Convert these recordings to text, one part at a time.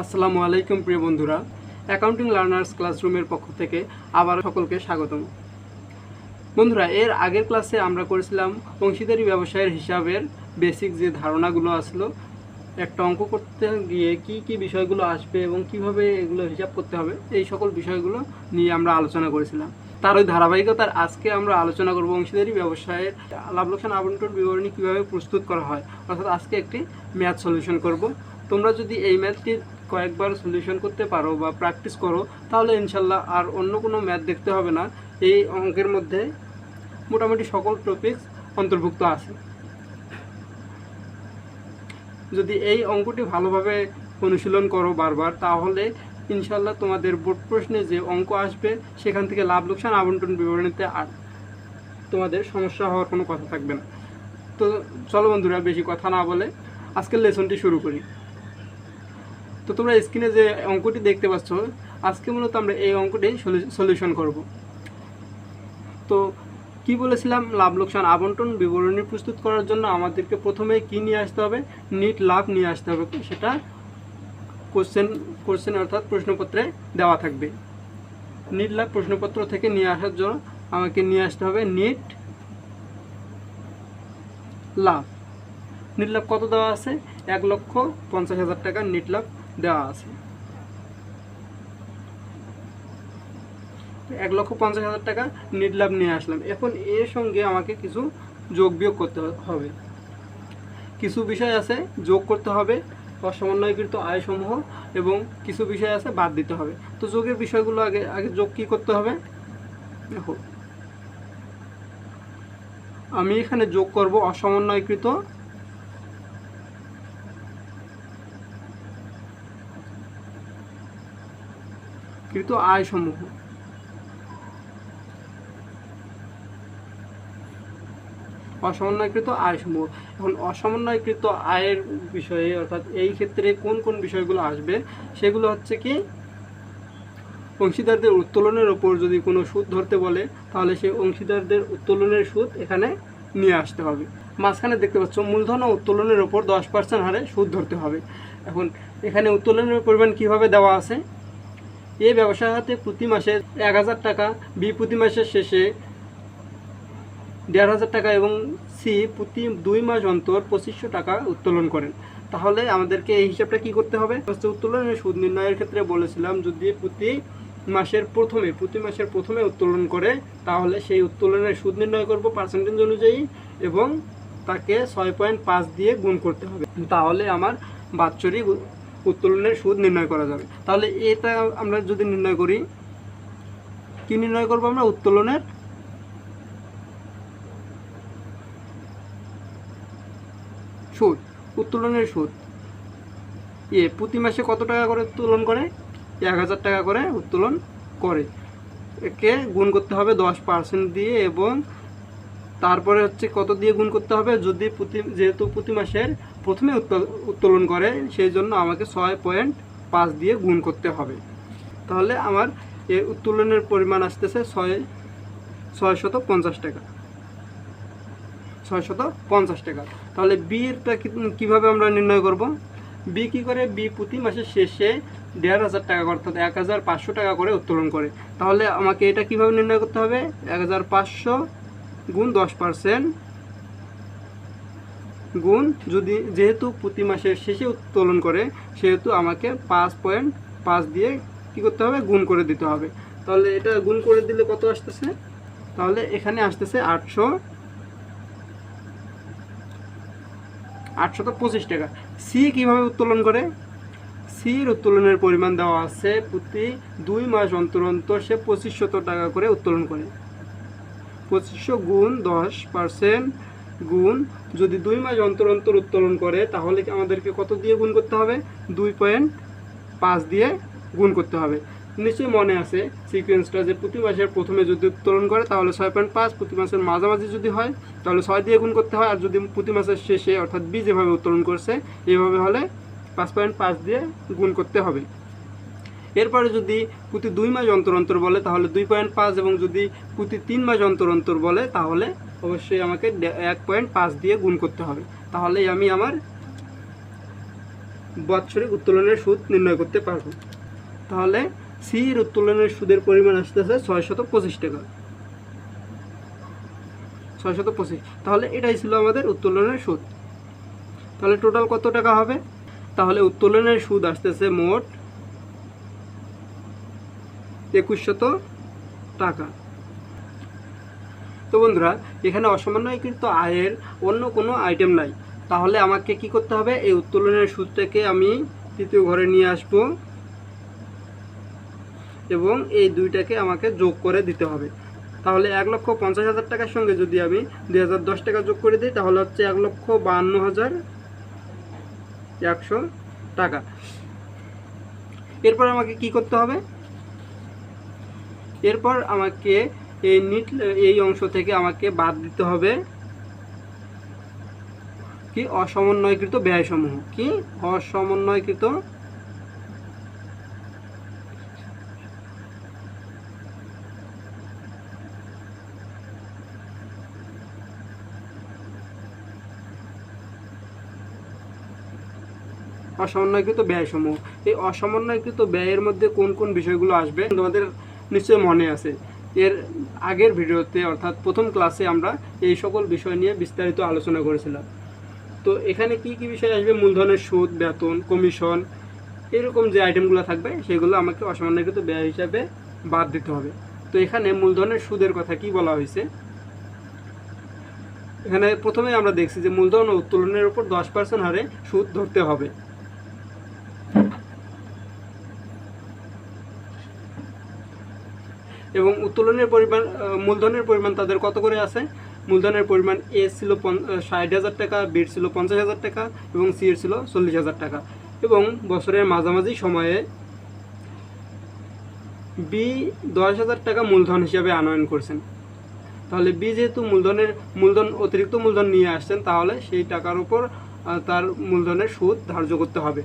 আসসালামু আলাইকুম, প্রিয় বন্ধুরা। অ্যাকাউন্টিং লার্নার্স ক্লাসরুমের পক্ষ থেকে আবার সকলকে স্বাগতম। বন্ধুরা, এর আগের ক্লাসে আমরা করেছিলাম অংশীদারি ব্যবসায়ের হিসাবের বেসিক যে ধারণাগুলো আসলো, একটা অঙ্ক করতে গিয়ে কি কি বিষয়গুলো আসবে এবং কীভাবে এগুলো হিসাব করতে হবে, এই সকল বিষয়গুলো নিয়ে আমরা আলোচনা করেছিলাম। তার ওই ধারাবাহিকতার আজকে আমরা আলোচনা করব অংশীদারি ব্যবসায়ের লাভ লোকসান আবন্টন বিবরণী কীভাবে প্রস্তুত করা হয়, অর্থাৎ আজকে একটি ম্যাথ সলিউশন করব। তোমরা যদি এই ম্যাথটি কয়েকবার সলিউশন করতে পারো বা প্র্যাকটিস করো, তাহলে ইনশাল্লাহ আর অন্য কোনো ম্যাথ দেখতে হবে না। এই অঙ্কের মধ্যে মোটামুটি সকল টপিকস অন্তর্ভুক্ত আছে। যদি এই অঙ্কটি ভালোভাবে অনুশীলন করো বারবার, তাহলে ইনশাল্লাহ তোমাদের বোর্ড প্রশ্নে যে অঙ্ক আসবে, সেখান থেকে লাভ লোকসান আবন্টন বিবরণীতে আর তোমাদের সমস্যা হওয়ার কোনো কথা থাকবে না। তো চলো বন্ধুরা, বেশি কথা না বলে আজকের লেসনটি শুরু করি। তো তোমরা স্ক্রিনে যে অঙ্কটি দেখতে পাচ্ছ, আজকে মূলত আমরা এই অঙ্কটি সলিউশন করব। তো কি বলেছিলাম? লাভ, লোকসান, আবন্টন বিবরণী প্রস্তুত করার জন্য আমাদেরকে প্রথমে কি নিয়ে আসতে হবে? নিট লাভ নিয়ে আসতে হবে, সেটা কোশ্চেন কোশ্চেন অর্থাৎ প্রশ্নপত্রে দেওয়া থাকবে। নিট লাভ প্রশ্নপত্র থেকে নিয়ে আসার জন্য আমাকে নিয়ে আসতে হবে নিট লাভ। নিট লাভ কত দেওয়া আছে? এক লক্ষ পঞ্চাশ হাজার টাকা নিট লাভ দেওয়া আছে। এক লক্ষ পঞ্চাশ হাজার টাকা নিট লাভ নিয়ে আসলাম। এখন এর সঙ্গে আমাকে কিছু যোগ বিয়োগ করতে হবে। কিছু বিষয় আছে যোগ করতে হবে অসমন্বয়কৃত আয়সমূহ, এবং কিছু বিষয় আছে বাদ দিতে হবে। তো যোগের বিষয়গুলো আগে আগে যোগ কী করতে হবে? আমি এখানে যোগ করব অসমন্বয়কৃত আয় সমূহ অসমন্বয়কৃত আয় সমূহ এখন অসমন্বয়কৃত আয়ের বিষয়ে, অর্থাৎ এই ক্ষেত্রে কোন কোন বিষয়গুলো আসবে, সেগুলো হচ্ছে কি, অংশীদারদের উত্তোলনের ওপর যদি কোনো সুদ ধরতে বলে, তাহলে সেই অংশীদারদের উত্তোলনের সুদ এখানে নিয়ে আসতে হবে। মাঝখানে দেখতে পাচ্ছ, মূলধন ও উত্তোলনের ওপর দশ পার্সেন্ট হারে সুদ ধরতে হবে। এখন এখানে উত্তোলনের পরিমাণ কীভাবে দেওয়া আছে এ ব্যবসা হাতে প্রতি মাসে এক হাজার টাকা, বি প্রতি মাসের শেষে দেড় হাজার টাকা এবং সি প্রতি দুই মাস অন্তর পঁচিশশো টাকা উত্তোলন করেন। তাহলে আমাদেরকে এই হিসাবটা কি করতে হবে? উত্তোলনের সুদ নির্ণয়ের ক্ষেত্রে বলেছিলাম, যদি প্রতি মাসের প্রথমে, প্রতি মাসের প্রথমে উত্তোলন করে, তাহলে সেই উত্তোলনের সুদ নির্ণয় করব পার্সেন্টেজ অনুযায়ী এবং তাকে ছয় পয়েন্ট পাঁচ দিয়ে গুণ করতে হবে। তাহলে আমার বাৎসরিক উত্তোলনের সুদ নির্ণয় করা যাবে। তাহলে এটা আমরা যদি নির্ণয় করি, কি নির্ণয় করব আমরা? উত্তোলনের সুদ উত্তোলনের সুদ। ইয়ে প্রতি মাসে কত টাকা করে উত্তোলন করে? এক হাজার টাকা করে উত্তোলন করে। একে গুণ করতে হবে দশ পার্সেন্ট দিয়ে এবং তারপরে হচ্ছে কত দিয়ে গুণ করতে হবে? যদি প্রতি, যেহেতু প্রতি মাসের প্রথমে উত্তোল- উত্তোলন করে, সেই জন্য আমাকে ছয় পয়েন্ট পাঁচ দিয়ে গুণ করতে হবে। তাহলে আমার এই উত্তোলনের পরিমাণ আসতেছে ছয় ছয় শত পঞ্চাশ টাকা। ছয়শত পঞ্চাশ টাকা। তাহলে বিটা কীভাবে আমরা নির্ণয় করব? বি কী করে? বি প্রতি মাসের শেষে দেড় হাজার টাকা অর্থাৎ এক হাজার পাঁচশো টাকা করে উত্তোলন করে। তাহলে আমাকে এটা কীভাবে নির্ণয় করতে হবে? এক হাজার পাঁচশো গুণ দশ পার্সেন্ট গুণ যদি যেহেতু প্রতি মাসের শেষে উত্তোলন করে, সেহেতু আমাকে পাঁচ পয়েন্ট পাঁচ দিয়ে কী করতে হবে? গুণ করে দিতে হবে। তাহলে এটা গুণ করে দিলে কত আসতেছে? তাহলে এখানে আসতেছে আটশো আটশত পঁচিশ টাকা। সি কীভাবে উত্তোলন করে? সির উত্তোলনের পরিমাণ দেওয়া আছে প্রতি দুই মাস অন্তর অন্তর সে পঁচিশশত টাকা করে উত্তোলন করে। পঁচিশশো গুণ দশ পার্সেন্ট গুণ। যদি দুই মাস অন্তর অন্তর উত্তোলন করে, তাহলে আমাদেরকে কত দিয়ে গুণ করতে হবে? দুই পয়েন্ট পাঁচ দিয়ে গুণ করতে হবে। নিশ্চয়ই মনে আছে সিকোয়েন্সটা যে প্রতি মাসের প্রথমে যদি উত্তোলন করে, তাহলে ছয় পয়েন্ট পাঁচ, প্রতি মাসের মাঝামাঝি যদি হয়, তাহলে ছয় দিয়ে গুণ করতে হয়। আর যদি প্রতি মাসের শেষে, অর্থাৎ বি যেভাবে উত্তোলন করছে এইভাবে হলে পাঁচ পয়েন্ট পাঁচ দিয়ে গুণ করতে হবে। এরপরে যদি প্রতি দুই মাস অন্তর অন্তর বলে, তাহলে দুই পয়েন্ট পাঁচ, এবং যদি প্রতি তিন মাস অন্তর অন্তর বলে, তাহলে অবশ্যই আমাকে এক পয়েন্ট পাঁচ দিয়ে গুণ করতে হবে। তাহলেই আমি আমার বাৎসরিক উত্তোলনের সুদ নির্ণয় করতে পারব। তাহলে সির উত্তোলনের সুদের পরিমাণ আসতেছে ছয়শত পঁচিশ টাকা। ছয়শত পঁচিশ। তাহলে এটাই ছিল আমাদের উত্তোলনের সুদ। তাহলে টোটাল কত টাকা হবে? তাহলে উত্তোলনের সুদ আসতেছে মোট একুশশত টাকা। তো বন্ধুরা, এখানে অসামান্যকৃত আয়ের অন্য কোনো আইটেম নাই। তাহলে আমাকে কি করতে হবে? এই উত্তোলনের সুদটাকে আমি তৃতীয় ঘরে নিয়ে আসব এবং এই দুইটাকে আমাকে যোগ করে দিতে হবে। তাহলে এক লক্ষ পঞ্চাশ হাজার টাকার সঙ্গে যদি আমি দুই হাজার দশ টাকা যোগ করে দিই, তাহলে হচ্ছে এক লক্ষ বাহান্ন হাজার একশো টাকা। এরপর আমাকে কি করতে হবে? এরপর আমাকে এই নিট, এই অংশ থেকে আমাকে বাদ দিতে হবে। কি? অসমন্বয়কৃত ব্যয়সমূহ। কি? অসমন্বয়কৃত অসমন্বয়কৃত ব্যয়সমূহ। এই অসমন্বয়কৃত ব্যয়ের মধ্যে কোন কোন বিষয়গুলো আসবে? তোমাদের নিশ্চয় মনে আছে। এর আগের ভিডিওতে, অর্থাৎ প্রথম ক্লাসে আমরা এই সকল বিষয় নিয়ে বিস্তারিত আলোচনা করেছিলাম। তো এখানে কি কি বিষয় আসবে? মূলধনের সুদ, বেতন কমিশন এরকম যে আইটেমগুলো থাকবে, সেগুলো আমাকে অসামান্যকৃত ব্যয় হিসাবে বাদ দিতে হবে। তো এখানে মূলধনের সুদের কথা কি বলা হয়েছে? এখানে প্রথমে আমরা দেখছি যে মূলধন উত্তোলনের উপর দশ পার্সেন্ট হারে সুদ ধরতে হবে। এবং উত্তোলনের পরিমাণ মূলধনের পরিমাণ তাদের কত করে আছে? মূলধনের পরিমাণ এ ছিল ষাট হাজার টাকা বির ছিল পঞ্চাশ হাজার টাকা এবং সি এর ছিল চল্লিশ হাজার টাকা। এবং বছরের মাঝামাঝি সময়ে বি দশ হাজার টাকা মূলধন হিসাবে আনয়ন করছেন। তাহলে বি যেহেতু মূলধনের, মূলধন, অতিরিক্ত মূলধন নিয়ে আসছেন, তাহলে সেই টাকার উপর তার মূলধনের সুদ ধার্য করতে হবে।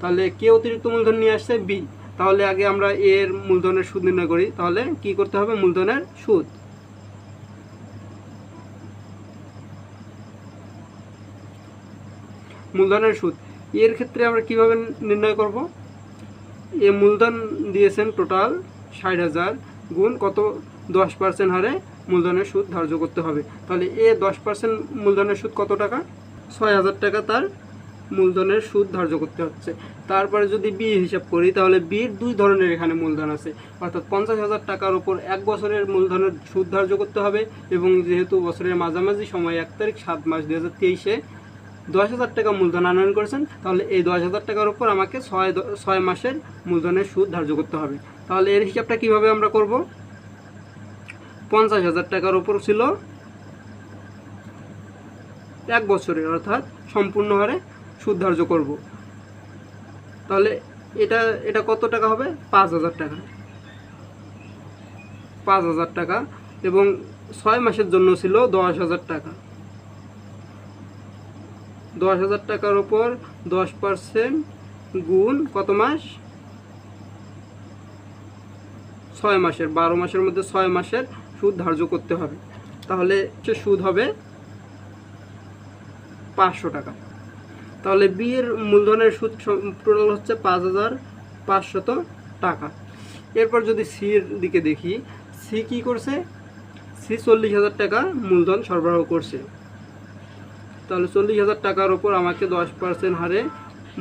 তাহলে কে অতিরিক্ত মূলধন নিয়ে আসছে? বি তাহলে আগে আমরা এর মূলধনের সুদ নির্ণয় করি। তাহলে কি করতে হবে? মূলধনের সুদ। মূলধনের সুদ। এর ক্ষেত্রে আমরা কীভাবে নির্ণয় করব? এ মূলধন দিয়েছেন টোটাল ষাট হাজার গুণ কত? দশ পার্সেন্ট হারে মূলধনের সুদ ধার্য করতে হবে। তাহলে এ দশ পার্সেন্ট মূলধনের সুদ কত টাকা? ছয় হাজার টাকা তার মূলধনের সুদ ধার্য করতে হচ্ছে। তারপরে যদি বি হিসাব করি, তাহলে বির দুই ধরনের এখানে মূলধন আছে। অর্থাৎ পঞ্চাশ হাজার টাকার উপর এক বছরের মূলধনের সুদ ধার্য করতে হবে এবং যেহেতু বছরের মাঝামাঝি সময় এক তারিখ সাত মাস দু হাজার তেইশে দশ হাজার টাকা মূলধন আনয়ন করেছেন, তাহলে এই দশ হাজার টাকার উপর আমাকে ছয় ছয় মাসের মূলধনের সুদ ধার্য করতে হবে। তাহলে এর হিসাবটা কীভাবে আমরা করব? পঞ্চাশ হাজার টাকার উপর ছিল এক বছরের, অর্থাৎ সম্পূর্ণ হারে সুদ ধার্য করব। তাহলে এটা এটা কত টাকা হবে? পাঁচ হাজার টাকা। পাঁচ হাজার টাকা এবং ছয় মাসের জন্য ছিল দশ হাজার টাকা। দশ হাজার টাকার ওপর দশ পার্সেন্ট গুণ কত মাস? ছয় মাসের, বারো মাসের মধ্যে ছয় মাসের সুদ ধার্য করতে হবে। তাহলে সে সুদ হবে পাঁচশো টাকা। তাহলে বিয়ের মূলধনের সুদ টোটাল হচ্ছে পাঁচ হাজার পাঁচশত টাকা। এরপর যদি সির দিকে দেখি, সি কি করছে? সি চল্লিশ হাজার টাকা মূলধন সরবরাহ করছে। তাহলে চল্লিশ হাজার টাকার ওপর আমাকে দশ পার্সেন্ট হারে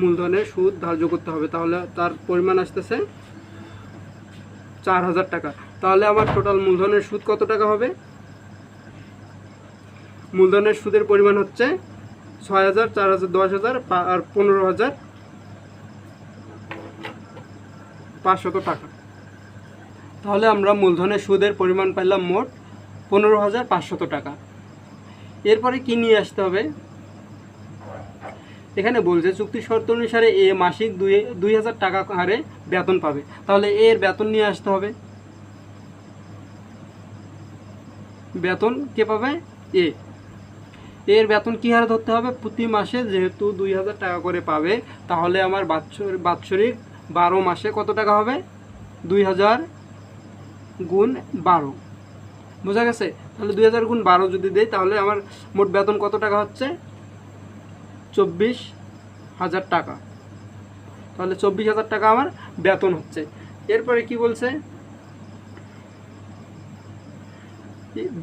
মূলধনের সুদ ধার্য করতে হবে। তাহলে তার পরিমাণ আসতেছে চার হাজার টাকা। তাহলে আমার টোটাল মূলধনের সুদ কত টাকা হবে? মূলধনের সুদের পরিমাণ হচ্ছে ছয় হাজার, চার হাজার, দশ হাজার আর পনেরো হাজার পাঁচশত টাকা। তাহলে আমরা মূলধনের সুদের পরিমাণ পাইলাম মোট পনেরো হাজার পাঁচশত টাকা। এরপরে কি নিয়ে আসতে হবে? এখানে বলছে, চুক্তি শর্ত অনুসারে এ মাসিক দুই দুই হাজার টাকা হারে বেতন পাবে। তাহলে এর বেতন নিয়ে আসতে হবে। বেতন কে পাবে? এ। এর বেতন কী হারে ধরতে হবে? প্রতি মাসে যেহেতু দুই হাজার টাকা করে পাবে, তাহলে আমার বাৎসর বাৎসরিক বারো মাসে কত টাকা হবে? দুই হাজার গুণ বারো। বোঝা গেছে? তাহলে দুই হাজার গুণ বারো যদি দেই, তাহলে আমার মোট বেতন কত টাকা হচ্ছে? চব্বিশ হাজার টাকা। তাহলে চব্বিশ হাজার টাকা আমার বেতন হচ্ছে। এরপরে কি বলছে?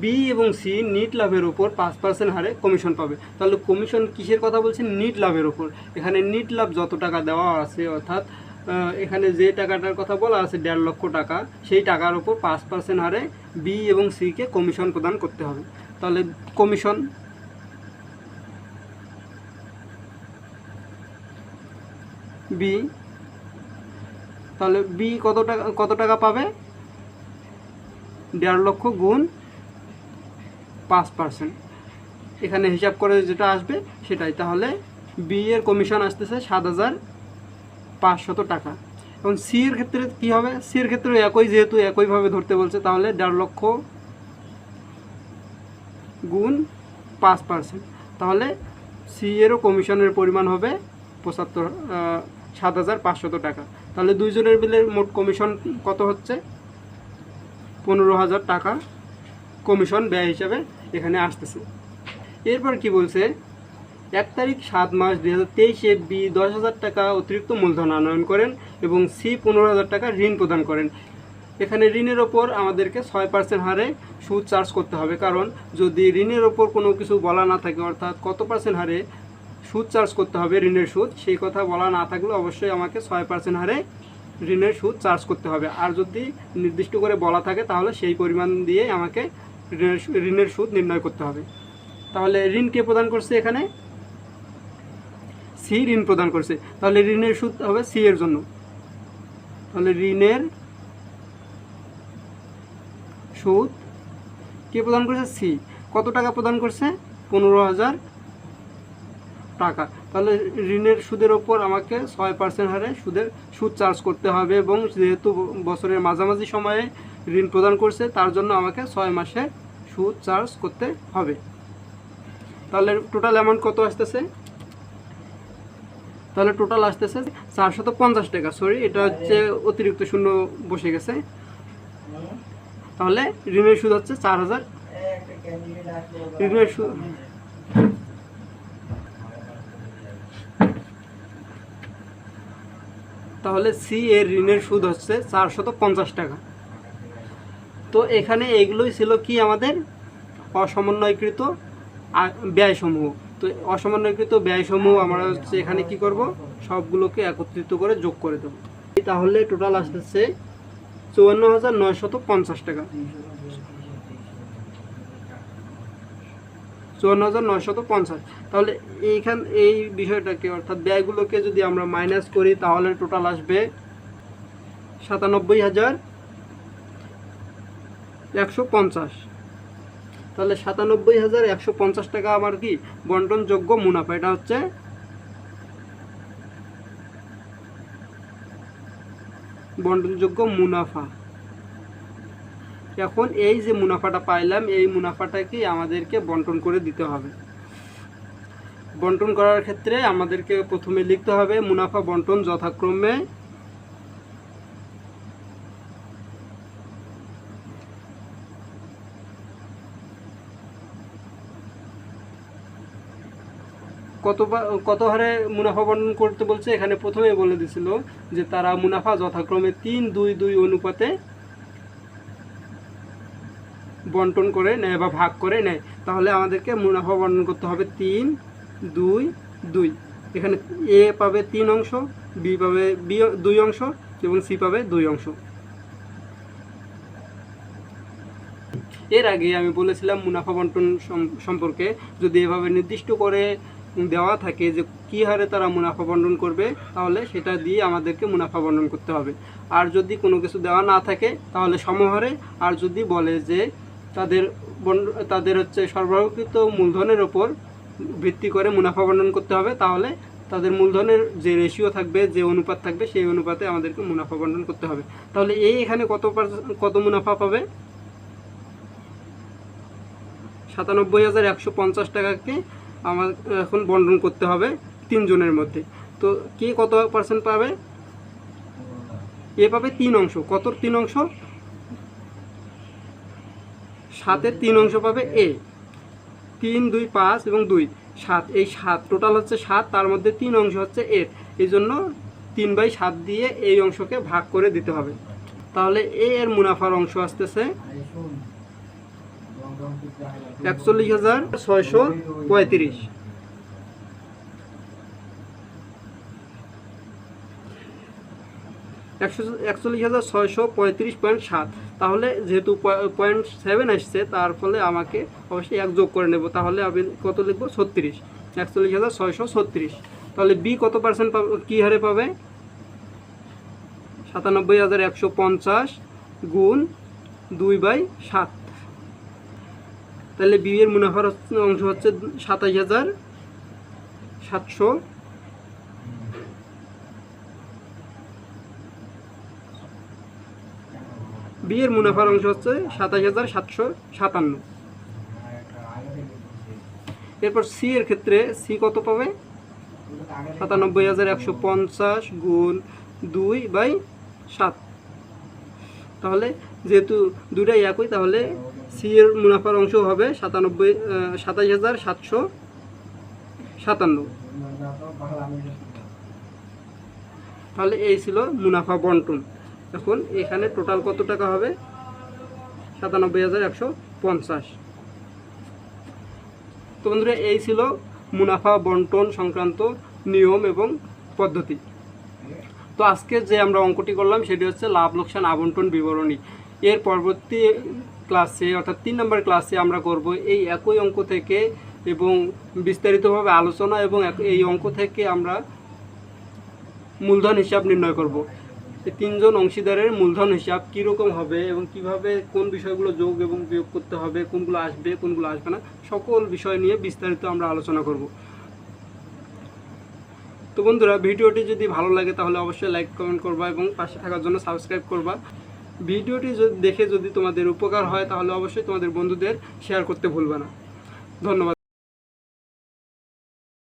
বি এবং সি নিট লাভের উপর পাঁচ পার্সেন্ট হারে কমিশন পাবে। তাহলে কমিশন কিসের কথা বলছেন নিট লাভের উপর। এখানে নিট লাভ যত টাকা দেওয়া আছে, অর্থাৎ এখানে যে টাকাটার কথা বলা আছে, দেড় লক্ষ টাকা, সেই টাকার উপর পাঁচ পার্সেন্ট হারে বি এবং সিকে কমিশন প্রদান করতে হবে। তাহলে কমিশন বি, তাহলে বি কত টাকা কত টাকা পাবে? দেড় লক্ষ গুণ পাঁচ পার্সেন্ট এখানে হিসাব করে যেটা আসবে সেটাই। তাহলে বি এর কমিশন আসতেছে সাত হাজার পাঁচশত টাকা। এবং সি এর ক্ষেত্রে কী হবে? সি এর ক্ষেত্রে একই, যেহেতু একইভাবে ধরতে বলছে, তাহলে দেড় লক্ষ গুণ পাঁচ পার্সেন্ট তাহলে সি এরও কমিশনের পরিমাণ হবে পঁচাত্তর সাত হাজার পাঁচশত টাকা। তাহলে দুইজনের বিলের মোট কমিশন কত হচ্ছে? পনেরো হাজার টাকা কমিশন ব্যয় হিসাবে এখানে আসতেছে। এরপর কি বলছে? এক তারিখ সাত মাস দুই হাজার তেইশে বি দশ হাজার টাকা অতিরিক্ত মূলধন আনয়ন করেন এবং সি পনেরো হাজার টাকা ঋণ প্রদান করেন। এখানে ঋণের ওপর আমাদেরকে ছয় পার্সেন্ট হারে সুদ চার্জ করতে হবে। কারণ যদি ঋণের ওপর কোনো কিছু বলা না থাকে, অর্থাৎ কত পার্সেন্ট হারে সুদ চার্জ করতে হবে ঋণের সুদ, সেই কথা বলা না থাকলে অবশ্যই আমাকে ছয় পার্সেন্ট হারে ঋণের সুদ চার্জ করতে হবে। আর যদি নির্দিষ্ট করে বলা থাকে, তাহলে সেই পরিমাণ দিয়ে আমাকে ঋণের সুদ নির্ণয় করতে হবে। তাহলে ঋণ কে প্রদান করছে এখানে? সি ঋণ প্রদান করছে। তাহলে ঋণের সুদ হবে সি এর জন্য। তাহলে ঋণের সুদ কে প্রদান করছে? সি। কত টাকা প্রদান করছে? পনেরো হাজার টাকা। তাহলে ঋণের সুদের ওপর আমাকে ছয় পার্সেন্ট হারে সুদের সুদ চার্জ করতে হবে এবং যেহেতু বছরের মাঝামাঝি সময়ে ঋণ প্রদান করছে, তার জন্য আমাকে ছয় মাসে সুদ চার্জ করতে হবে। তাহলে টোটাল অ্যামাউন্ট কত আসতেছে? তাহলে টোটাল আসতেছে চারশত পঞ্চাশ টাকা। সরি এটা হচ্ছে অতিরিক্ত শূন্য বসে গেছে। তাহলে ঋণের সুদ হচ্ছে চার হাজার ঋণের সুদ তাহলে সি এর ঋণের সুদ হচ্ছে চারশত পঞ্চাশ টাকা। তো এখানে এগুলোই ছিল কি আমাদের? অসমন্বয়কৃত ব্যয়সমূহ। তো অসমন্বয়কৃত ব্যয়সমূহ আমরা হচ্ছে এখানে কি করব? সবগুলোকে একত্রিত করে যোগ করে দেবো। তাহলে টোটাল আসতেছে চুয়ান্ন হাজার নয়শত পঞ্চাশ টাকা। চুয়ান্ন হাজার নয়শত পঞ্চাশ। তাহলে এইখান, এই বিষয়টাকে, অর্থাৎ ব্যয়গুলোকে যদি আমরা মাইনাস করি, তাহলে টোটাল আসবে সাতানব্বই হাজার একশো পঞ্চাশ। তাহলে সাতানব্বই হাজার একশো পঞ্চাশ টাকা আমার কি বন্টনযোগ্য মুনাফা? এটা হচ্ছে বন্টনযোগ্য মুনাফা। এখন এই যে মুনাফাটা পাইলাম, এই মুনাফাটাকে আমাদেরকে বন্টন করে দিতে হবে। বন্টন করার ক্ষেত্রে আমাদেরকে প্রথমে লিখতে হবে মুনাফা বন্টন যথাক্রমে কত কত হারে মুনাফা বন্টন করতে বলছে, এখানে প্রথমে বলে দিছিল যে তারা মুনাফা যথাক্রমে তিন দুই দুই অনুপাতে বন্টন করে নেয় বা ভাগ করে নেয়। তাহলে আমাদেরকে মুনাফা বন্টন করতে হবে তিন দুই দুই। এখানে এ পাবে তিন অংশ, বি পাবে বি দুই অংশ এবং সি পাবে দুই অংশ। এর আগে আমি বলেছিলাম মুনাফা বন্টন সম্পর্কে যদি এভাবে নির্দিষ্ট করে দেওয়া থাকে যে কী হারে তারা মুনাফা বন্টন করবে, তাহলে সেটা দিয়ে আমাদেরকে মুনাফা বন্টন করতে হবে। আর যদি কোনো কিছু দেওয়া না থাকে, তাহলে সমহারে। আর যদি বলে যে তাদের তাদের হচ্ছে সরবরাহকৃত মূলধনের ওপর ভিত্তি করে মুনাফা বন্টন করতে হবে, তাহলে তাদের মূলধনের যে রেশিও থাকবে, যে অনুপাত থাকবে, সেই অনুপাতে আমাদেরকে মুনাফা বন্টন করতে হবে। তাহলে এই এখানে কত কত মুনাফা পাবে? সাতানব্বই হাজার একশো পঞ্চাশ টাকাকে আমার এখন বন্টন করতে হবে তিনজনের মধ্যে। তো কে কত পার্সেন্ট পাবে? এ পাবে তিন অংশ। কত তিন অংশ? সাতের তিন অংশ পাবে এ। তিন, দুই, পাঁচ এবং দুই। সাত। এই সাত টোটাল হচ্ছে সাত, তার মধ্যে তিন অংশ হচ্ছে এর। এই জন্য তিন বাই সাত দিয়ে এই অংশকে ভাগ করে দিতে হবে। তাহলে এ এর মুনাফার অংশ আসতেছে একচল্লিশ হাজার ছয়শো পঁয়ত্রিশ। একশো একচল্লিশ হাজার ছয়শো পঁয়ত্রিশ পয়েন্ট সাত। তাহলে যেহেতু পয়েন্ট সেভেন আসছে, তার ফলে আমাকে অবশ্যই এক যোগ করে নেব। তাহলে আমি কত লিখব? ছত্রিশ। একচল্লিশ হাজার ছয়শো ছত্রিশ। তাহলে বি কত পার্সেন্ট পাবে? কী হারে পাবে? সাতানব্বই হাজার একশো পঞ্চাশ গুণ দুই বাই সাত। তাহলে বিয়ের মুনাফার অংশ হচ্ছে সাতাশ হাজার সাতশো। বিয়ের মুনাফার অংশ হচ্ছে সাতাশ হাজার সাতশো সাতান্ন। এরপর সি এর ক্ষেত্রে সি কত পাবে? সাতানব্বই হাজার একশো পঞ্চাশ গুণ দুই বাই সাত। তাহলে যেহেতু দুটাই একই, তাহলে সি এর মুনাফার অংশ হবে সাতানব্বই সাতাশ হাজার সাতশো সাতান্ন। তাহলে এই ছিল মুনাফা বন্টন। এখন এখানে টোটাল কত টাকা হবে? সাতানব্বই হাজার একশো পঞ্চাশ। তো বন্ধুরা, এই ছিল মুনাফা বন্টন সংক্রান্ত নিয়ম এবং পদ্ধতি। তো আজকে যে আমরা অঙ্কটি করলাম, সেটি হচ্ছে লাভ, লোকসান, আবন্টন বিবরণী। এর পরবর্তী ক্লাসে অর্থাৎ তিন নম্বর ক্লাসে আমরা করব এই একই অঙ্ক থেকে এবং বিস্তারিতভাবে আলোচনা এবং এই অঙ্ক থেকে আমরা মূলধন হিসাব নির্ণয় করব। তিনজন অংশীদারের মূলধন হিসাব কীরকম হবে এবং কীভাবে কোন বিষয়গুলো যোগ এবং বিয়োগ করতে হবে, কোনগুলো আসবে কোনগুলো আসবে না, সকল বিষয় নিয়ে বিস্তারিত আমরা আলোচনা করব। তো বন্ধুরা, ভিডিওটি যদি ভালো লাগে তাহলে অবশ্যই লাইক কমেন্ট করবা এবং পাশে থাকার জন্য সাবস্ক্রাইব করবা। ভিডিওটি দেখে যদি তোমাদের উপকার হয়, তাহলে অবশ্যই তোমাদের বন্ধুদের শেয়ার করতে ভুলবে না। ধন্যবাদ।